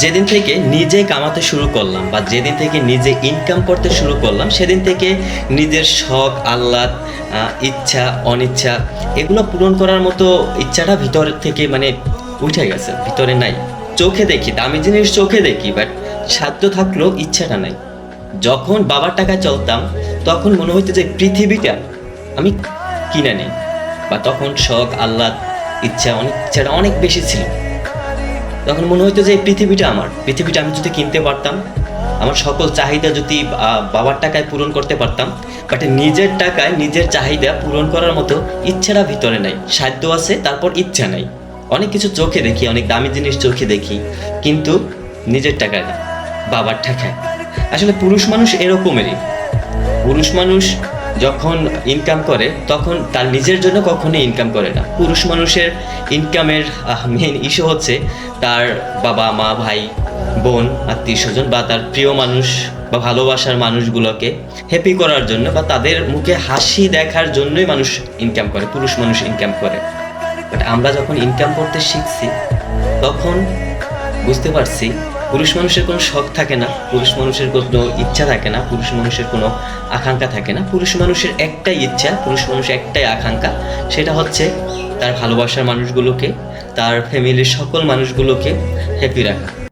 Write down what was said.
যেদিন থেকে নিজে কামাতে শুরু করলাম বা যেদিন থেকে নিজে ইনকাম করতে শুরু করলাম, সেদিন থেকে নিজের শখ, আহ্লাদ ইচ্ছা, অনিচ্ছা এগুলো পূরণ করার মতো ইচ্ছাটা ভিতর থেকে মানে উঠে গেছে, ভিতরে নাই। চোখে দেখি, দামি জিনিস চোখে দেখি বাট সাধ্য থাকলেও ইচ্ছাটা নাই। যখন বাবার টাকায় চলতাম, তখন মনে হইতো যে পৃথিবীটা আমি কিনে নেই, বা তখন শখ, আহ্লাদ, ইচ্ছা অনেক ইচ্ছাটা অনেক বেশি ছিল। তখন মনে হইতো যে এই পৃথিবীটা আমার। পৃথিবীটা আমি যদি কিনতে পারতাম, আমার সকল চাহিদা যদি বাবার টাকায় পূরণ করতে পারতাম বাট নিজের টাকায় নিজের চাহিদা পূরণ করার মতো ইচ্ছাটা ভিতরে নাই। সাধ্য আছে, তারপর ইচ্ছা নাই। অনেক কিছু চোখে দেখি, অনেক দামি জিনিস চোখে দেখি, কিন্তু নিজের টাকায় না, বাবার টাকায়। আসলে পুরুষ মানুষ এরকমেরই। পুরুষ মানুষ যখন ইনকাম করে, তখন তার নিজের জন্য কখনোই ইনকাম করে না। পুরুষ মানুষের ইনকামের মেন ইস্যু হচ্ছে তার বাবা, মা, ভাই, বোন, আত্মীয় স্বজন বা তার প্রিয় মানুষ বা ভালোবাসার মানুষগুলোকে হ্যাপি করার জন্য বা তাদের মুখে হাসি দেখার জন্যই মানুষ ইনকাম করে, পুরুষ মানুষ ইনকাম করে। বাট আমরা যখন ইনকাম করতে শিখছি, তখন বুঝতে পারছি পুরুষ মানুষের কোনো শখ থাকে না, পুরুষ মানুষের কোনো ইচ্ছা থাকে না, পুরুষ মানুষের কোনো আকাঙ্ক্ষা থাকে না। পুরুষ মানুষের একটাই ইচ্ছা, পুরুষ মানুষের একটাই আকাঙ্ক্ষা, সেটা হচ্ছে তার ভালোবাসার মানুষগুলোকে, তার ফ্যামিলির সকল মানুষগুলোকে হ্যাপি রাখা।